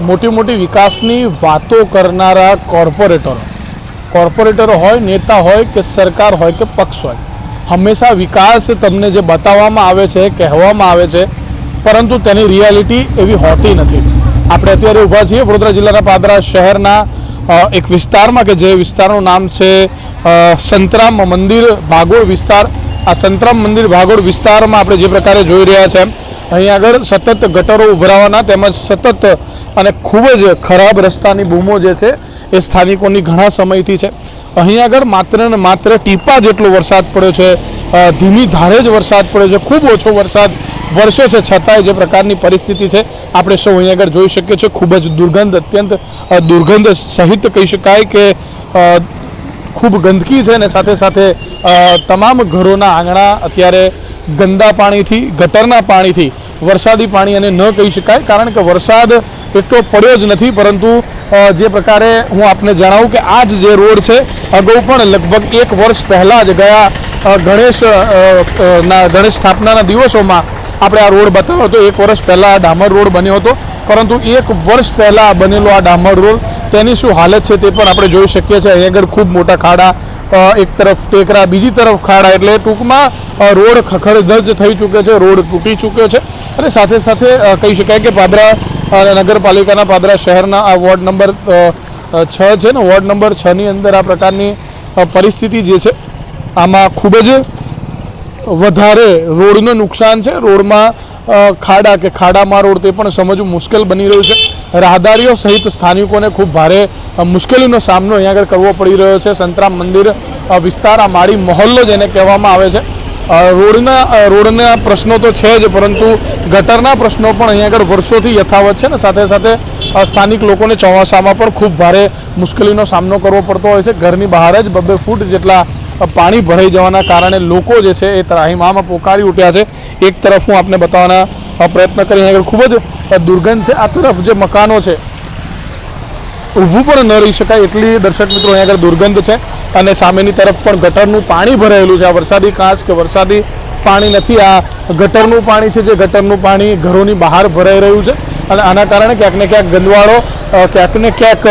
મોટી મોટી વિકાસની વાતો કરનારા કોર્પોરેટરો. કોર્પોરેટરો હોય, નેતા હોય કે સરકાર હોય કે પક્ષ હોય. હંમેશા વિકાસ તમને જે બતાવવામાં આવે છે, કહેવામાં આવે છે, પરંતુ તેની રિયાલિટી એવી હોતી નથી. આપણે અત્યારે ઊભા છીએ વડોદરા જિલ્લાના પાદરા શહેરના એક વિસ્તારમાં કે જે વિસ્તારનું નામ છે સંતરામ મંદિર, ભાગોળ વિસ્તાર. આ સંતરામ મંદિર, ભાગોળ વિસ્તારમાં આપણે જે પ્રકારે જોઈ રહ્યા છે અહીં આગળ સતત ગટરો ઉભરાવાના તેમજ સતત અને ખૂબ જ ખરાબ રસ્તાની બૂમો જે છે એ સ્થાનિકોની ઘણા સમયથી છે. અહીં આગળ માત્ર ને માત્ર ટીપા જેટલો વરસાદ પડ્યો છે ધીમી ધારે જ વરસાદ પડ્યો છે, ખૂબ ઓછો વરસાદ વર્ષો છે છતાંય જે પ્રકારની પરિસ્થિતિ છે, આપણે સૌ અહીં આગળ જોઈ શકીએ છીએ. ખૂબ જ દુર્ગંધ, અત્યંત દુર્ગંધ સહિત કહી શકાય કે ખૂબ ગંદકી છે ને સાથે સાથે તમામ ઘરોના આંગણા અત્યારે ગંદા પાણીથી, ગટરના પાણીથી વરસાદી પાણી અને ન કહી શકાય, કારણ કે વરસાદ એટલો પડ્યો જ નથી, પરંતુ જે પ્રકારે હું આપને જણાવું કે આ જ જે રોડ છે, અગાઉ પણ લગભગ એક વર્ષ પહેલાં જ ગયા ગણેશ ના, ગણેશ સ્થાપનાના દિવસોમાં આપણે આ રોડ બતાવ્યો હતો. એક વર્ષ પહેલાં ડામર રોડ બન્યો હતો. પરંતુ એક વર્ષ પહેલાં બનેલો આ ડામર રોડ તેની શું હાલત છે તે પણ આપણે જોઈ શકીએ છીએ. અહીં આગળ ખૂબ મોટા ખાડા એક તરફ ટેકરા, બીજી તરફ ખાડા, એટલે ટૂંકમાં રોડ ખખડધજ થઈ ચૂક્યો છે, રોડ તૂટી ચૂક્યો છે. અને સાથે સાથે કહી શકાય કે પાદરા નગરપાલિકાના પાદરા શહેરના આ વોર્ડ નંબર છ છે ને, વોર્ડ નંબર છની અંદર આ પ્રકારની પરિસ્થિતિ જે છે, આમાં ખૂબ જ વધારે રોડનું નુકસાન છે. રોડમાં ખાડા કે ખાડામાં રોડ તે પણ સમજવું મુશ્કેલ બની રહ્યું છે. રાહદારીઓ સહિત સ્થાનિકોને ખૂબ ભારે મુશ્કેલીનો સામનો અહીંયા આગળ કરવો પડી રહ્યો છે. સંતરામ મંદિર વિસ્તાર આ માળી મહોલ્લો જેને કહેવામાં આવે છે. રોડના રોડના પ્રશ્નો તો છે જ, પરંતુ ગટરના પ્રશ્નો પણ અહીંયા આગળ વર્ષોથી યથાવત છે ને સાથે સાથે સ્થાનિક લોકોને ચોમાસામાં પણ ખૂબ ભારે મુશ્કેલીનો સામનો કરવો પડતો હોય છે. ઘરની બહાર જ બબ્બે ફૂટ જેટલા પાણી ભરાઈ જવાના કારણે લોકો જે છે એ ત્રાહિમામાં પોકારી ઉઠ્યા છે. એક તરફ હું આપને બતાવવાના પ્રયત્ન કરી અહીંયા આગળ ખૂબ જ દુર્ગંધ છે. આ તરફ જે મકાનો છે, ઊભું પણ ન રહી શકાય એટલી દર્શક મિત્રો અહીંયા આગળ દુર્ગંધ છે. અને સામેની તરફ પણ ગટરનું પાણી ભરાયેલું છે. આ વરસાદી કાંસ કે વરસાદી પાણી નથી, આ ગટરનું પાણી છે જે ગટરનું પાણી ઘરોની બહાર ભરાઈ રહ્યું છે. અને આના કારણે ક્યાંક ને ક્યાંક ગંદવાળો ક્યાંક ને ક્યાંક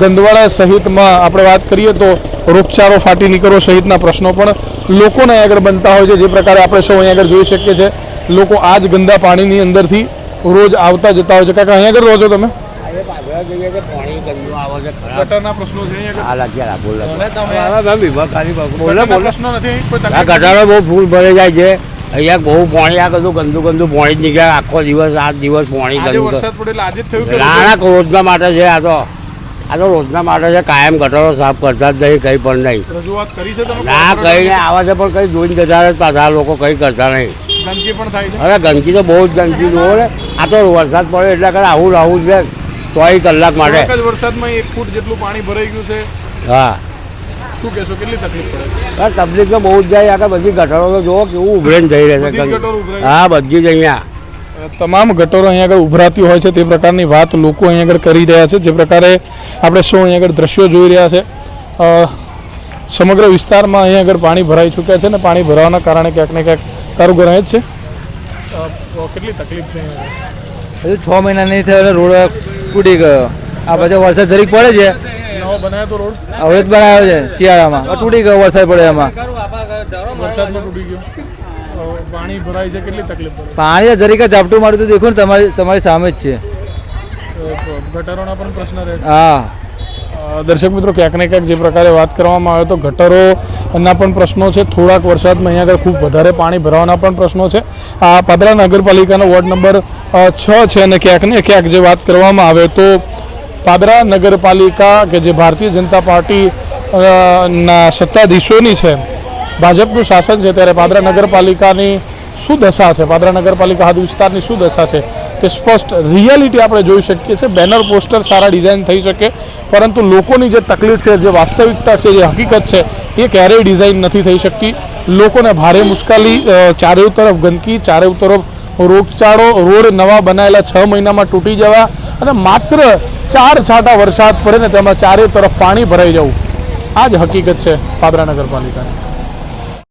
ગંદવાળા સહિતમાં આપણે વાત કરીએ તો રોગચાળો ફાટી નીકળવો સહિતના પ્રશ્નો પણ લોકોને અહીં આગળ બનતા હોય છે. જે પ્રકારે આપણે સૌ અહીંયા આગળ જોઈ શકીએ છીએ લોકો આ જ ગંદા પાણીની અંદરથી રોજ આવતા જતા હોય છે. કાકા અહીં આગળ રહો છો તમે? પાણી ગંદુ આવે છે ખરાબ. ગટરના પ્રશ્નો છે અહીંયા આ લાગ્યા બોલે. આગળ તમે હવે મેમ વિભાગ ખાલી બોલે. ગટરના બોલે પ્રશ્નો નથી કોઈ આ તકલીફ ગટારો બહુ ફૂલ ભરે જાય છે. અહીંયા બહુ પાણી આ બધું ગંદુ ગંદુ પાણી જ નીકળે. આખો દિવસ આઠ દિવસ પાણી ગંદુ. વરસાદ પડ્યો એટલે આજે જ થયું કે નાના રોજના માટે છે આ તો. આ તો રોજના માટે છે કાયમ ગટરો સાફ કરતા જ નહીં કંઈ પણ નહીં. રજૂઆત કરી છે ના કઈ ને આવે છે પણ કંઈ જોઈને જતા જ પાછા લોકો કંઈ કરતા નહીં. ગંદકી પણ થાય અરે ગંદકી તો બહુ જ ગંદકી જુઓ ને. આ તો વરસાદ પડે એટલે કરે આવું આવું છે ચોવીસ કલાક માટે. વરસાદમાં એક ફૂટ જેટલું પાણી ભરાઈ ગયું છે. હા. શું કહેશો કેટલી તકલીફ પડે તકલીફ તો બહુ જ જાય આગળ બધી ગટરો તો જુઓ કેવું ઉભરે જઈ રહે છે હા બધી જ અહીંયા. તમામ ગટરો અહીંયા આગળ ઉભરાતી હોય છે તે પ્રકારની વાત લોકો અહીંયા આગળ કરી રહ્યા છે. જે પ્રકારે આપણે સૌ અહીંયા આગળ દ્રશ્યો જોઈ રહ્યા છે સમગ્ર વિસ્તારમાં અહીંયા આગળ પાણી ભરાઈ ચૂક્યા છે અને પાણી ભરાવાના કારણે ક્યાંક ને ક્યાંક તારું ઘર જ છે. કેટલી તકલીફ થઈ હજુ છ મહિના નહીં થયો રોડ તૂટી ગયો. આ પછી વરસાદ જરીક પડે છે. નવો બનાવ્યો તો રોડ? હવે જ બનાવ્યો છે શિયાળામાં. તૂટી ગયો વરસાદ પડે એમાં. વરસાદમાં તૂટી ગયો. પાણી ભરાય છે કેટલી તકલીફ પડે પાણી જરીકા ઝાપટું મારું તો દેખો ને તમારી તમારી સામે જ છે. ગટરોના પણ પ્રશ્ન રહે હા. દર્શક મિત્રો ક્યાંક ને ક્યાંક જે પ્રકારે વાત કરવામાં આવે તો ગટરોના પણ પ્રશ્નો છે. થોડાક વરસાદમાં અહીંયા આગળ ખૂબ વધારે પાણી ભરાવાના પણ પ્રશ્નો છે. આ પાદરા નગરપાલિકાનો વોર્ડ નંબર છ છે અને ક્યાંક ને ક્યાંક જે વાત કરવામાં આવે તો પાદરા નગરપાલિકા કે જે ભારતીય જનતા પાર્ટી ના સત્તાધીશોની છે ભાજપનું શાસન છે ત્યારે પાદરા નગરપાલિકાની શું દશા છે? પાદરા નગરપાલિકા હદ વિસ્તારની શું દશા છે? તે સ્પષ્ટ રિયાલિટી આપણે જોઈ શકીએ છીએ. બેનર પોસ્ટર સારા ડિઝાઇન થઈ શકે, પરંતુ લોકોની જે તકલીફ છે, જે વાસ્તવિકતા છે, જે હકીકત છે, એ ક્યારેય ડિઝાઇન નથી થઈ શકતી. લોકોને ભારે મુશ્કેલી ચારેય તરફ ગંદકી, ચારેય તરફ રોગચાળો, રોડ નવા બનાવેલા છ મહિનામાં તૂટી જવા અને માત્ર ચાર છાંટા વરસાદ પડે ને તેમાં ચારે તરફ પાણી ભરાઈ જવું. આ જ હકીકત છે પાદરા નગરપાલિકાની.